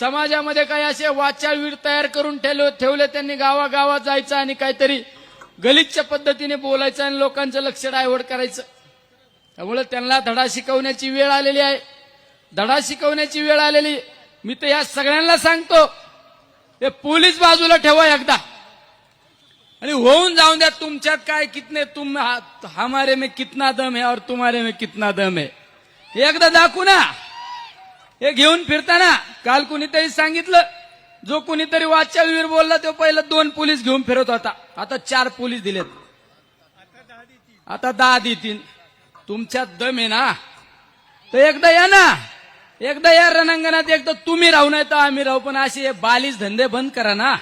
समाजामध्ये काही असे वाचाळवीर तयार करून ठेवले ठेवले त्यांनी गावागावात जायचं आणि काहीतरी गलिच्छ पद्धतीने बोलायचं आणि लोकांचं लक्ष डायव्हर्ट करायचं. त्यामुळे त्यांना धडा शिकवण्याची वेळ आलेली आहे. धडा शिकवण्याची वेळ आलेली. मी तर या सगळ्यांना सांगतो हे पोलीस बाजूला ठेवा एकदा. आणि होऊन जाऊन द्या तुमच्यात काय कितने तुम हा- हमारे में कितना दम है और तुम्हारे में कितना दम है. एकदा दाखवू ना. हे घेऊन फिरताना काल कुणीतरी सांगितलं जो कुणीतरी वाचावीर बोलला तो पहिला दोन पोलीस घेऊन फिरत होता. आता चार पोलीस दिलेत. आता दहा देतील. तुमच्यात दम आहे ना? तर एकदा या ना. एकदा या रणांगणात एकदा तुम्ही राहू नाही तर आम्ही राहू. पण असे बालिश धंदे बंद करा ना.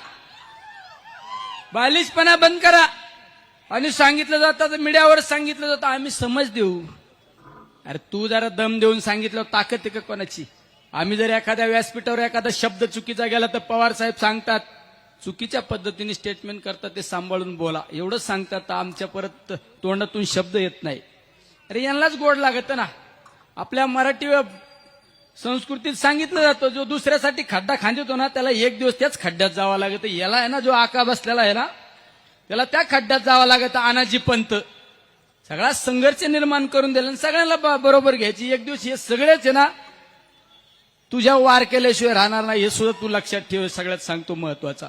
बालिशपणा बंद करा. आणि सांगितलं जातं तर मीडियावर सांगितलं जातं आम्ही समज देऊ. अरे तू जरा दम देऊन सांगितलं ताकद आहे का कोणाची? आम्ही जर एखाद्या व्यासपीठावर एखादा शब्द चुकीचा गेला तर पवार साहेब सांगतात चुकीच्या पद्धतीने स्टेटमेंट करतात ते सांभाळून बोला. एवढंच सांगतात तर आमच्या परत तोंडातून शब्द येत नाही. अरे यांनाच गोड लागत ना. आपल्या मराठी संस्कृतीत सांगितलं जातं जो दुसऱ्यासाठी खड्डा खांदतो ना त्याला एक दिवस त्याच खड्ड्यात जावं लागतं. याला आहे ना जो आका बसलेला आहे ना त्याला त्या खड्ड्यात जावं लागतं अनाजी पंत. सगळा संघर्ष निर्माण करून दिला आणि सगळ्यांना बरोबर घ्यायची. एक दिवस हे सगळेच आहे ना तुझ्या वार केल्याशिवाय राहणार नाही हे सुद्धा तू लक्षात ठेव सगळ्यात सांगतो महत्त्वाचा